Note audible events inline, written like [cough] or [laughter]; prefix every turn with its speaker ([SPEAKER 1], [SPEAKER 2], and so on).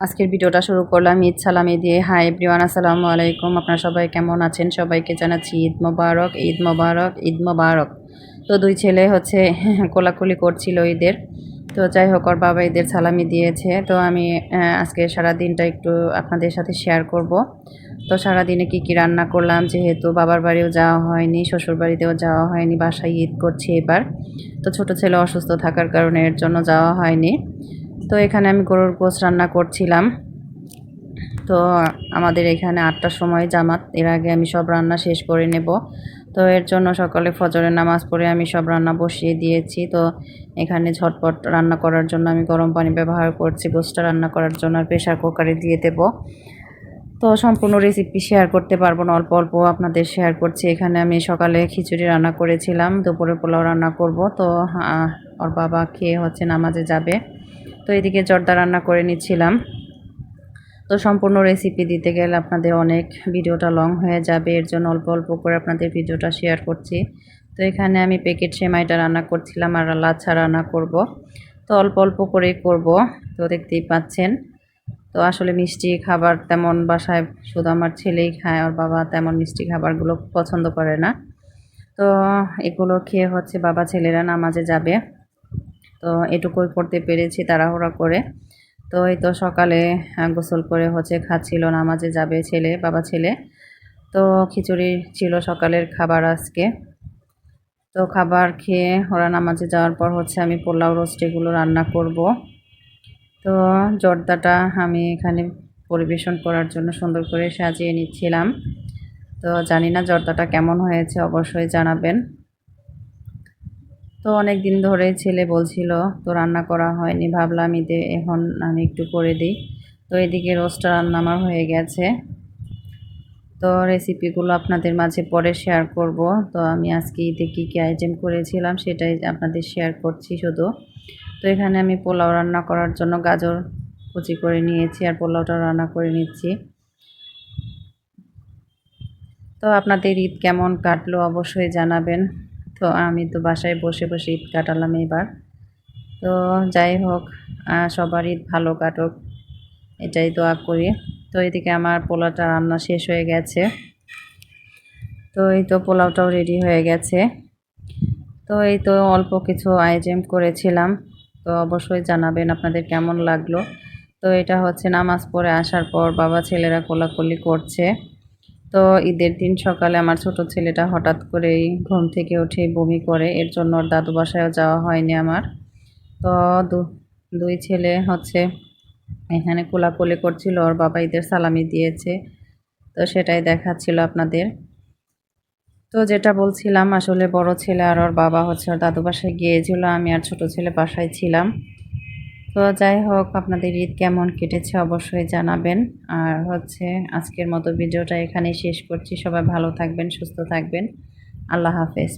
[SPEAKER 1] আজকের ভিডিওটা শুরু করলাম। ঈদ সালামি দিয়ে। হাই এভরিওয়ান আসসালামু আলাইকুম। আপনারা সবাই কেমন আছেন? সবাইকে জানাচ্ছি ঈদ মোবারক ঈদ মোবারক ঈদ মোবারক। তো দুই ছেলে হচ্ছে [laughs] কোলাকুলি করছিল ঈদের। তো যাই হোক, ওর বাবা ঈদের সালামি দিয়েছে। তো আমি আজকে সারা দিনটা একটু আপনাদের সাথে শেয়ার করব। তো সারা দিনে কি কি রান্না করলাম? যেহেতু বাবার বাড়িও যাওয়া হয়নি, শ্বশুর বাড়িতেও যাওয়া হয়নি, বাসায় ঈদ করছি এবার। তো ছোট ছেলে অসুস্থ থাকার কারণে এর জন্য যাওয়া হয়নি। তো এখানে আমি গরুর গোস রান্না করছিলাম। তো আমাদের এখানে আটটার সময় জামাত, এর আগে আমি সব রান্না শেষ করে নেব। তো এর জন্য সকালে ফজরের নামাজ পড়ে আমি সব রান্না বসিয়ে দিয়েছি। তো এখানে ঝটপট রান্না করার জন্য আমি গরম পানি ব্যবহার করছি গোসটা রান্না করার জন্য আর প্রেশার কুকারে দিয়ে দেব। তো সম্পূর্ণ রেসিপি শেয়ার করতে পারব না, অল্প অল্প আপনাদের শেয়ার করছি। এখানে আমি সকালে খিচুড়ি রান্না করেছিলাম, দুপুরে পোলাও রান্না করব। তো ওর বাবা খেয়ে হচ্ছে নামাজে যাবে। তো এদিকে জর্দা রান্না করে নিচ্ছিলাম। তো সম্পূর্ণ রেসিপি দিতে গেলে আপনাদের অনেক ভিডিওটা লং হয়ে যাবে। এর জন্য অল্প অল্প করে আপনাদের ভিডিওটা শেয়ার করছি। তো এখানে আমি প্যাকেট সেমাইটা রান্না করছিলাম আর লাচ্ছা রান্না করব। তো অল্প অল্প করেই করব, তো দেখতেই পাচ্ছেন। তো আসলে মিষ্টি খাবার তেমন বাসায় শুধু আমার ছেলেই খায় আর বাবা তেমন মিষ্টি খাবারগুলো পছন্দ করে না। তো এগুলো খেয়ে হচ্ছে বাবা ছেলেরা নামাজে যাবে। তো এটুকুই করতে পেরেছি তাড়াহুড়া করে। তো এই তো সকালে গোসল করে হচ্ছে খাচ্ছিল, নামাজে যাবে ছেলে, বাবা ছেলে। তো খিচুড়ি ছিল সকালের খাবার আজকে। তো খাবার খেয়ে ওরা নামাজে যাওয়ার পর হচ্ছে আমি পোলাও রোস্ট এগুলো রান্না করব। তো জর্দাটা আমি এখানে পরিবেশন করার জন্য সুন্দর করে সাজিয়ে নিচ্ছিলাম। তো জানি না জর্দাটা কেমন হয়েছে, অবশ্যই জানাবেন। তো অনেক দিন ধরে ছেলে বলছিল, তো রান্না করা হয়নি। ভাবলাম ঈদে এখন আমি একটু করে দিই। তো এদিকে রোস্টটা রান্না আমার হয়ে গেছে। তো রেসিপিগুলো আপনাদের মাঝে পরে শেয়ার করব। তো আমি আজকে ঈদে কী কী আইটেম করেছিলাম সেটাই আপনাদের শেয়ার করছি শুধু। তো এখানে আমি পোলাও রান্না করার জন্য গাজর কুচি করে নিয়েছি আর পোলাওটা রান্না করে নিচ্ছি। তো আপনাদের ঈদ কেমন কাটলো অবশ্যই জানাবেন। তো আমি তো বাসায় বসে বসে ঈদ কাটালাম এবার। তো যাই হোক সবার ঈদ ভালো কাটুক, এটাই দোয়া করি। তো এদিকে আমার পোলাওটা রান্না শেষ হয়ে গেছে। তো এই তো পোলাওটাও রেডি হয়ে গেছে। তো এই তো অল্প কিছু আইটেম করেছিলাম। তো অবশ্যই জানাবেন আপনাদের কেমন লাগল। তো এটা হচ্ছে নামাজ পড়ে আসার পর বাবা ছেলেরা কোলাকুলি করছে। তো ঈদের দিন সকালে আমার ছোট ছেলেটা হঠাৎ করেই ঘুম থেকে উঠে বমি করে। এর জন্য ওর দাদু বাসায়ও যাওয়া হয়নি আমার। তো দুই ছেলে হচ্ছে এখানে কোলাকুলি করছিল, ওর বাবা ঈদের সালামি দিয়েছে। তো সেটাই দেখাচ্ছিল আপনাদের। তো যেটা বলছিলাম, আসলে বড় ছেলে আর ওর বাবা হচ্ছে ওর দাদু বাসায় গিয়েছিল, আমি আর ছোট ছেলে বাসায় ছিলাম। তো যাই হোক, আপনাদের ঈদ কেমন কেটেছে অবশ্যই জানাবেন। আর হচ্ছে আজকের মতো ভিডিওটা এখানে শেষ করছি। সবাই ভালো থাকবেন, সুস্থ থাকবেন। আল্লাহ হাফেজ।